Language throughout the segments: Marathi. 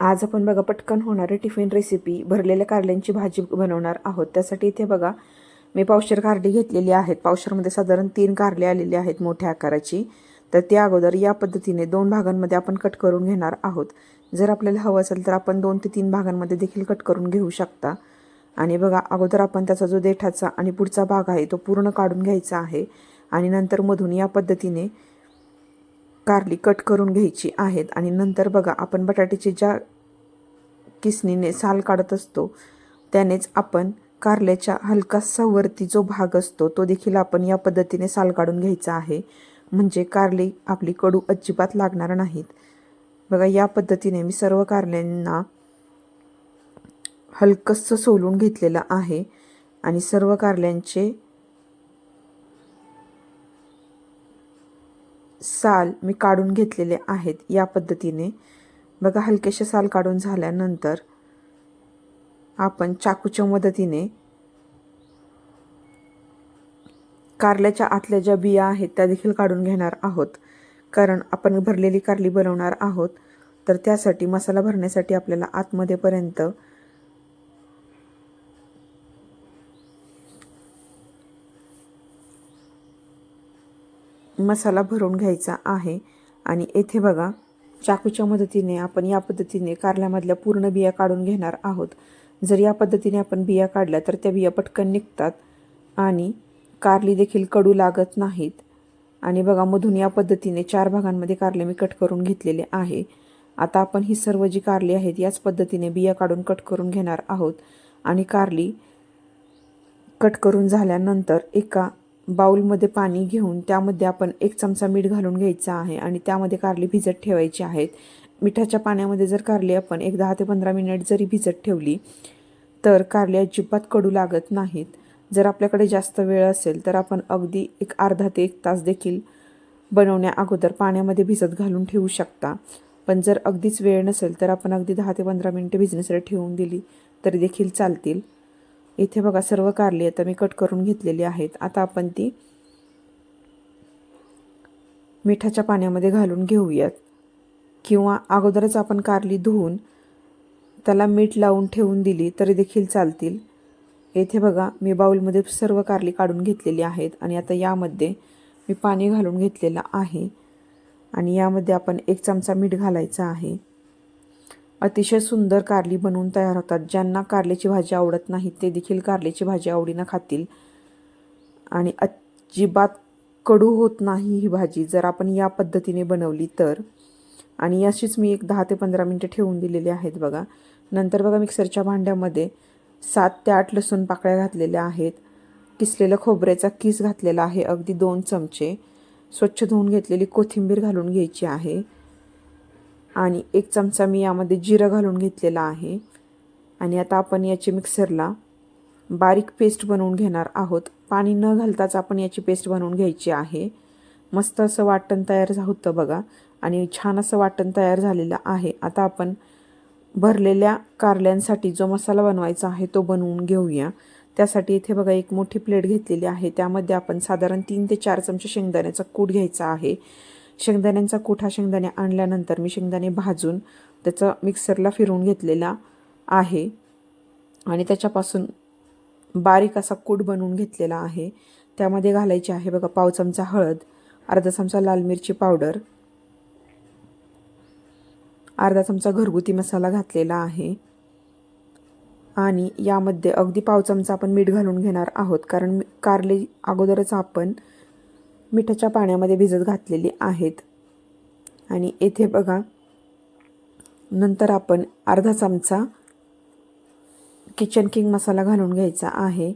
आज आपण बघा पटकन होणारी टिफिन रेसिपी भरलेल्या कारल्यांची भाजी बनवणार आहोत. त्यासाठी इथे बघा मी पावशेर कारली घेतलेली आहेत. पावशेरमध्ये साधारण तीन कारले आलेली आहेत मोठ्या आकाराची. तर त्या अगोदर या पद्धतीने दोन भागांमध्ये आपण कट करून घेणार आहोत. जर आपल्याला हवं असेल तर आपण दोन ते तीन भागांमध्ये देखील कट करून घेऊ शकता. आणि बघा अगोदर आपण त्याचा जो देठाचा आणि पुढचा भाग आहे तो पूर्ण काढून घ्यायचा आहे. आणि नंतर मधून या पद्धतीने कारली कट करून घ्यायची आहेत. आणि नंतर बघा आपण बटाट्याची ज्या किसणीने साल काढत असतो त्यानेच आपण कारल्याच्या हलकासा वरती जो भाग असतो तो देखील आपण या पद्धतीने साल काढून घ्यायचा आहे. म्हणजे कारली आपली कडू अजिबात लागणार नाहीत. बघा या पद्धतीने मी सर्व कारल्यांना हलकंसं सोलून घेतलेलं आहे. आणि सर्व कारल्यांचे साल मी काढून घेतलेले आहेत या पद्धतीने. बघा हलकेसे साल काढून झाल्यानंतर आपण चाकूच्या मदतीने कारल्याच्या आतल्या ज्या बिया आहेत त्या देखील काढून घेणार आहोत. कारण आपण भरलेली कारली बनवणार आहोत तर त्यासाठी मसाला भरण्यासाठी आपल्याला आतमध्येपर्यंत मसाला भरून घ्यायचा आहे. आणि येथे बघा चाकूच्या मदतीने आपण या पद्धतीने कारल्यामधल्या पूर्ण बिया काढून घेणार आहोत. जर या पद्धतीने आपण बिया काढल्या तर त्या बिया पटकन निघतात आणि कारली देखील कडू लागत नाहीत. आणि बघा मधून या पद्धतीने चार भागांमध्ये कारले मी कट करून घेतलेले आहे. आता आपण ही सर्व जी कारली आहेत याच पद्धतीने बिया काढून कट करून घेणार आहोत. आणि कारली कट करून झाल्यानंतर एका बाऊलमध्ये पाणी घेऊन त्यामध्ये आपण एक चमचा मीठ घालून घ्यायचा आहे आणि त्यामध्ये कारली भिजत ठेवायची आहेत. मिठाच्या पाण्यामध्ये जर कारली आपण एक दहा ते पंधरा मिनिट जरी भिजत ठेवली तर कारली अजिबात कडू लागत नाहीत. जर आपल्याकडे जास्त वेळ असेल तर आपण अगदी एक अर्धा ते एक तास देखील बनवण्या अगोदर पाण्यामध्ये भिजत घालून ठेवू शकता. पण जर अगदीच वेळ नसेल तर आपण अगदी दहा ते पंधरा मिनिटं भिजण्यासाठी ठेवून दिली तरी देखील चालतील. इथे बघा सर्व कारली आता मी कट करून घेतलेली आहेत. आता आपण ती मिठाच्या पाण्यामध्ये घालून घेऊयात. किंवा अगोदरच आपण कारली धुवून त्याला मीठ लावून ठेवून दिली तरी देखील चालतील. येथे बघा मी बाऊलमध्ये सर्व कारली काढून घेतलेली आहेत आणि आता यामध्ये मी पाणी घालून घेतलेलं आहे. आणि यामध्ये आपण एक चमचा मीठ घालायचा आहे. अतिशय सुंदर कारली बनवून तयार होतात. ज्यांना कारल्याची भाजी आवडत नाही ते देखील कारल्याची भाजी आवडीनं खातील. आणि अजिबात कडू होत नाही ही भाजी. जर आपण या पद्धतीने बनवली तर. आणि अशीच मी एक दहा ते पंधरा मिनटं ठेवून दिलेली आहेत बघा. नंतर बघा मिक्सरच्या भांड्यामध्ये सात ते आठ लसूण पाकळ्या घातलेल्या आहेत. किसलेलं खोबऱ्याचा किस घातलेला आहे अगदी दोन चमचे. स्वच्छ धुवून घेतलेली कोथिंबीर घालून घ्यायची आहे. आणि एक चमचा मी यामध्ये जिरं घालून घेतलेला आहे. आणि आता आपण याची मिक्सरला बारीक पेस्ट बनवून घेणार आहोत. पाणी न घालताच आपण याची पेस्ट बनवून घ्यायची आहे. मस्त असं वाटण तयार होतं बघा. आणि छान असं वाटण तयार झालेलं आहे. आता आपण भरलेल्या कारल्यांसाठी जो मसाला बनवायचा आहे तो बनवून घेऊया. त्यासाठी इथे बघा एक मोठी प्लेट घेतलेली आहे. त्यामध्ये आपण साधारण तीन ते चार चमचे शेंगदाण्याचा कूट घ्यायचा आहे. शेंगदाण्यांचा कुठा शेंगदाणे आणल्यानंतर मी शेंगदाणे भाजून त्याचा मिक्सरला फिरवून घेतलेला आहे. आणि त्याच्यापासून बारीक असा कूट बनवून घेतलेला आहे. त्यामध्ये घालायची आहे बघा पाव चमचा हळद अर्धा चमचा लाल मिरची पावडर अर्धा चमचा घरगुती मसाला घातलेला आहे. आणि यामध्ये अगदी पाव चमचा आपण मीठ घालून घेणार आहोत. कारण कारले अगोदरच आपण मिठाच्या पाण्यामध्ये भिजत घातलेली आहेत. आणि येथे बघा नंतर आपण अर्धा चमचा किचन किंग मसाला घालून घ्यायचा आहे.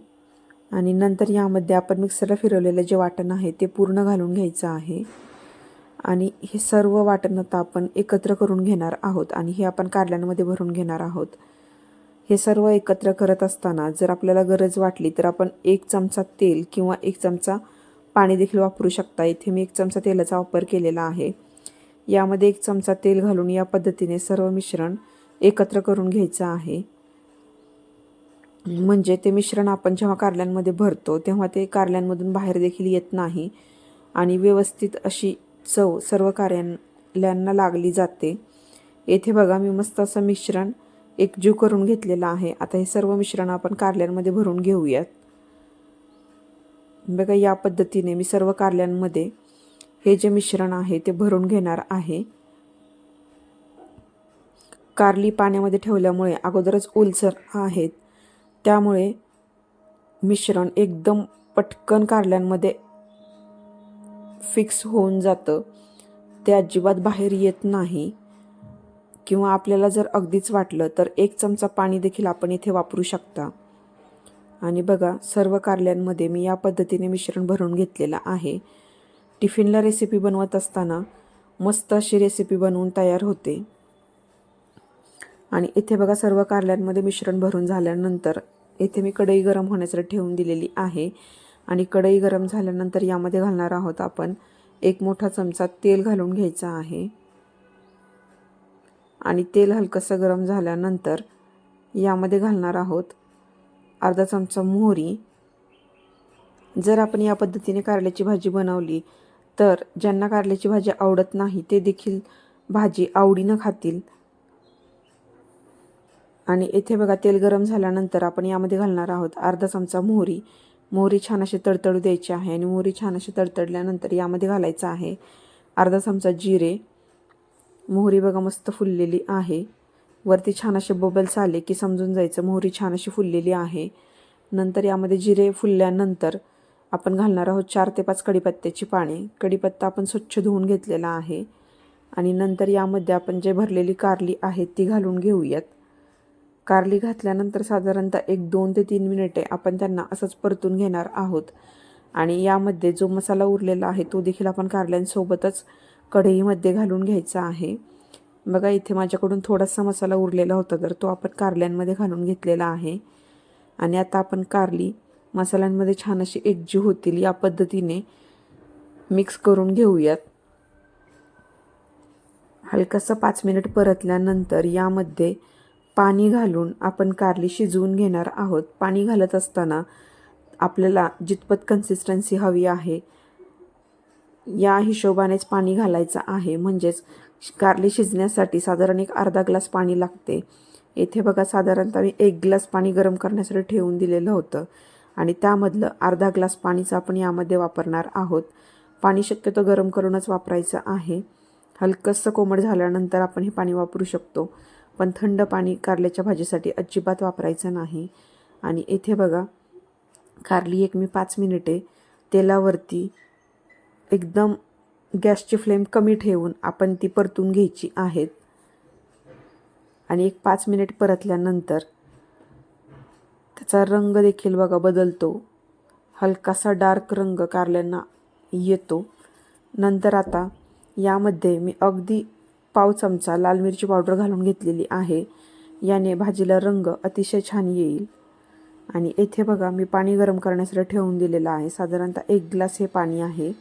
आणि नंतर यामध्ये आपण मिक्सरला फिरवलेलं जे वाटण आहे ते पूर्ण घालून घ्यायचं आहे. आणि हे सर्व वाटण आता आपण एकत्र करून घेणार आहोत आणि हे आपण कारल्यांमध्ये भरून घेणार आहोत. हे सर्व एकत्र करत असताना जर आपल्याला गरज वाटली तर आपण एक चमचा तेल किंवा एक चमचा पाणी देखील वापरू शकता. इथे मी एक चमचा तेलाचा वापर केलेला आहे. यामध्ये एक चमचा तेल घालून या पद्धतीने सर्व मिश्रण एकत्र करून घ्यायचं आहे. म्हणजे ते मिश्रण आपण जेव्हा कारल्यांमध्ये भरतो तेव्हा ते कारल्यांमधून बाहेर देखील येत नाही आणि व्यवस्थित अशी चव सर्व कार्यांल्यांना लागली जाते. येथे बघा मी मस्त असं मिश्रण एकजीव करून घेतलेलं आहे. आता हे सर्व मिश्रण आपण कारल्यांमध्ये भरून घेऊयात. बघा या पद्धतीने मी सर्व कारल्यांमध्ये हे जे मिश्रण आहे ते भरून घेणार आहे. कारली पाण्यामध्ये ठेवल्यामुळे अगोदरच ओलसर आहेत. त्यामुळे मिश्रण एकदम पटकन कारल्यांमध्ये फिक्स होऊन जातं. ते अजिबात बाहेर येत नाही. किंवा आपल्याला जर अगदीच वाटलं तर एक चमचा पाणी देखील आपण इथे वापरू शकता. आणि बघा सर्व कारल्यांमध्ये मी या पद्धतीने मिश्रण भरून घेतलेलं आहे. टिफिनला रेसिपी बनवत असताना मस्त अशी रेसिपी बनवून तयार होते. आणि इथे बघा सर्व कारल्यांमध्ये मिश्रण भरून झाल्यानंतर इथे मी कढई गरम होण्यासाठी ठेवून दिलेली आहे. आणि कढई गरम झाल्यानंतर यामध्ये घालणार आहोत आपण एक मोठा चमचा तेल घालून घ्यायचा आहे. आणि तेल हलकंसं गरम झाल्यानंतर यामध्ये घालणार आहोत अर्धा चमचा मोहरी. जर आपण या पद्धतीने कारल्याची भाजी बनवली तर ज्यांना कारल्याची भाजी आवडत नाही ते देखील भाजी आवडीनं खातील. आणि इथे बघा तेल गरम झाल्यानंतर आपण यामध्ये घालणार आहोत अर्धा चमचा मोहरी. मोहरी छान अशी तडतडू द्यायची आहे आणि मोहरी छान अशी तडतडल्यानंतर यामध्ये घालायचं आहे अर्धा चमचा जिरे. मोहरी बघा मस्त फुललेली आहे. वरती छान असे बबल्स आले की समजून जायचं मोहरी छान अशी फुललेली आहे. नंतर यामध्ये जिरे फुलल्यानंतर आपण घालणार आहोत चार ते पाच कढीपत्त्याची पाने. कढीपत्ता आपण स्वच्छ धुवून घेतलेला आहे. आणि नंतर यामध्ये आपण जे भरलेली कारली आहेत ती घालून घेऊयात. कारली घातल्यानंतर साधारणतः एक दोन ते तीन मिनिटे आपण त्यांना असंच परतून घेणार आहोत. आणि यामध्ये जो मसाला उरलेला आहे तो देखील आपण कारल्यांसोबतच कढईमध्ये घालून घ्यायचा आहे. बघा इथे माझ्याकडून थोडासा मसाला उरलेला होता तर तो आपण कारल्यांमध्ये घालून घेतलेला आहे. आणि आता आपण कारली मसाल्यांमध्ये छान अशी एकजीव होतील या पद्धतीने मिक्स करून घेऊयात. हलकंसं पाच मिनिट परतल्यानंतर यामध्ये पाणी घालून आपण कारली शिजवून घेणार आहोत. पाणी घालत असताना आपल्याला जितपत कन्सिस्टन्सी हवी आहे या हिशोबानेच पाणी घालायचं आहे. म्हणजेच कारली शिजण्यासाठी साधारण एक अर्धा ग्लास पाणी लागते. येथे बघा साधारणतः मी एक ग्लास पाणी गरम करण्यासाठी ठेवून दिलेलं होतं आणि त्यामधलं अर्धा ग्लास पाणीचं आपण यामध्ये वापरणार आहोत. पाणी शक्यतो गरम करूनच वापरायचं आहे. हलकंसं कोमट झाल्यानंतर आपण हे पाणी वापरू शकतो पण थंड पाणी कारल्याच्या भाजीसाठी अजिबात वापरायचं नाही. आणि येथे बघा कारली एक मी पाच मिनिटे तेलावरती एकदम गॅसची फ्लेम कमी ठेवून आपण ती परतून घ्यायची आहेत. आणि एक पाच मिनिट परतल्यानंतर त्याचा रंग देखील बघा बदलतो. हलकासा डार्क रंग कारल्यांना येतो. नंतर आता यामध्ये मी अगदी पाव चमचा लाल मिरची पावडर घालून घेतलेली आहे. याने भाजीला रंग अतिशय छान येईल. आणि येथे बघा मी पाणी गरम करण्यासाठी ठेवून दिलेलं आहे. साधारणतः एक ग्लास हे पाणी आहे.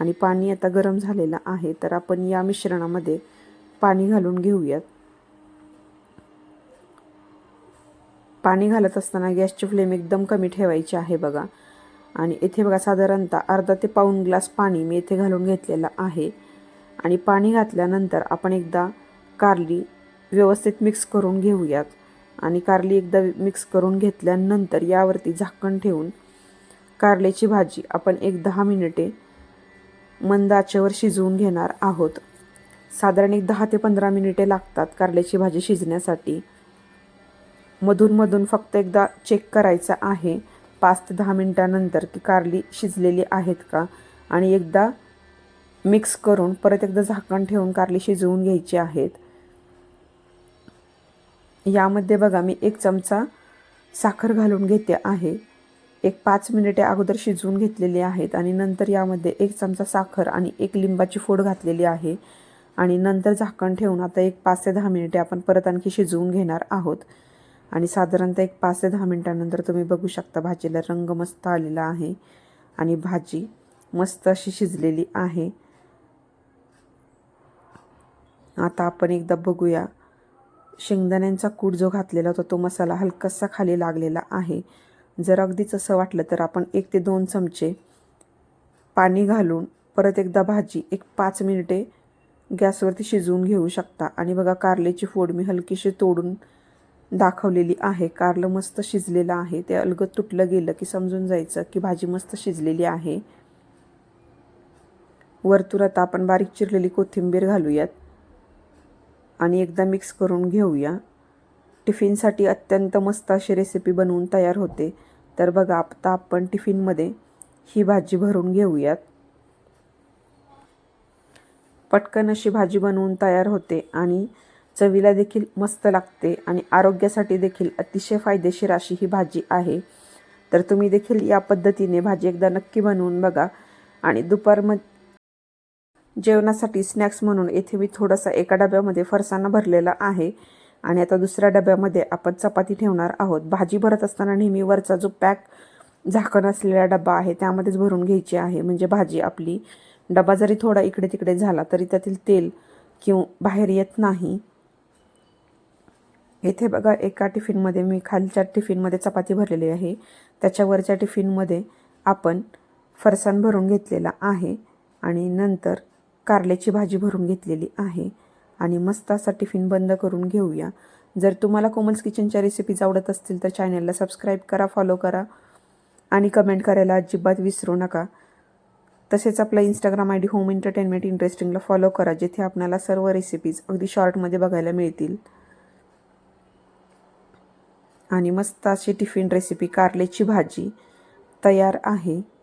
आणि पाणी आता गरम झालेलं आहे तर आपण या मिश्रणामध्ये पाणी घालून घेऊयात. पाणी घालत असताना गॅसची फ्लेम एकदम कमी ठेवायची आहे बघा. आणि इथे बघा साधारणतः अर्धा ते पाऊण ग्लास पाणी मी इथे घालून घेतलेलं आहे. आणि पाणी घातल्यानंतर आपण एकदा कारली व्यवस्थित मिक्स करून घेऊयात. आणि कारली एकदा मिक्स करून घेतल्यानंतर यावरती झाकण ठेवून कारल्याची भाजी आपण एक दहा मिनिटे मंद आचेवर शिजवून घेणार आहोत. साधारण एक दहा ते पंधरा मिनिटे लागतात कारल्याची भाजी शिजण्यासाठी. मधूनमधून फक्त एकदा चेक करायचं आहे. पाच ते दहा मिनटानंतर की कारली शिजलेली आहेत का? आणि एकदा मिक्स करून परत एकदा झाकण ठेवून कारली शिजवून घ्यायची आहेत. यामध्ये बघा मी एक चमचा साखर घालून घेते आहे. एक पाच मिनिटे अगोदर शिजवून घेतलेली आहेत आणि नंतर यामध्ये एक चमचा साखर आणि एक लिंबाची फोड घातलेली आहे. आणि नंतर झाकण ठेवून आता एक पाच ते दहा मिनिटे आपण परत आणखी शिजवून घेणार आहोत. आणि साधारणतः एक पाच ते दहा मिनटानंतर तुम्ही बघू शकता भाजीला रंग मस्त आलेला आहे आणि भाजी मस्त अशी शिजलेली आहे. आता आपण एकदा बघूया. शेंगदाण्यांचा कूट जो घातलेला होता तो मसाला हलकासा खाली लागलेला आहे. जर अगदीच असं वाटलं तर आपण एक ते दोन चमचे पाणी घालून परत एकदा भाजी एक पाच मिनिटे गॅसवरती शिजवून घेऊ शकता. आणि बघा कारलेची फोड मी हलकीशी तोडून दाखवलेली आहे. कारलं मस्त शिजलेलं आहे. ते अलगद तुटलं गेलं की समजून जायचं की भाजी मस्त शिजलेली आहे. वरतून आता आपण बारीक चिरलेली कोथिंबीर घालूयात. आणि एकदा मिक्स करून घेऊया. टिफिनसाठी अत्यंत मस्त अशी रेसिपी बनवून तयार होते. तर बघा आता आपण टिफिनमध्ये ही भाजी भरून घेऊयात. पटकन अशी भाजी बनवून तयार होते आणि चवीला देखील मस्त लागते आणि आरोग्यासाठी देखील अतिशय फायदेशीर अशी ही भाजी आहे. तर तुम्ही देखील या पद्धतीने भाजी एकदा नक्की बनवून बघा. आणि दुपारम जेवणासाठी स्नॅक्स म्हणून येथे मी थोडासा एका डब्यामध्ये फरसाणा भरलेला आहे. आणि आता दुसऱ्या डब्यामध्ये आपण चपाती ठेवणार आहोत. भाजी भरत असताना नेहमी वरचा जो पॅक झाकण असलेला डबा आहे त्यामध्येच भरून घ्यायची आहे. म्हणजे भाजी आपली डबा जरी थोडा इकडे तिकडे झाला तरी त्यातील तेल किंवा बाहेर येत नाही. येथे बघा एका टिफिनमध्ये मी खालच्या टिफिनमध्ये चपाती भरलेली आहे. त्याच्यावरच्या टिफिनमध्ये आपण फरसाण भरून घेतलेला आहे आणि नंतर कारल्याची भाजी भरून घेतलेली आहे. आणि मस्त असा टिफिन बंद करून घेऊया. जर तुम्हाला कोमल्स किचनच्या रेसिपीज आवडत असतील तर चॅनलला सबस्क्राईब करा फॉलो करा आणि कमेंट करायला अजिबात विसरू नका. तसेच आपला Instagram I D home entertainment इंटरेस्टिंगला follow करा जिथे आपल्याला सर्व रेसिपीज अगदी शॉर्टमध्ये बघायला मिळतील. आणि मस्त अशी टिफिन रेसिपी कारलेची भाजी तयार आहे.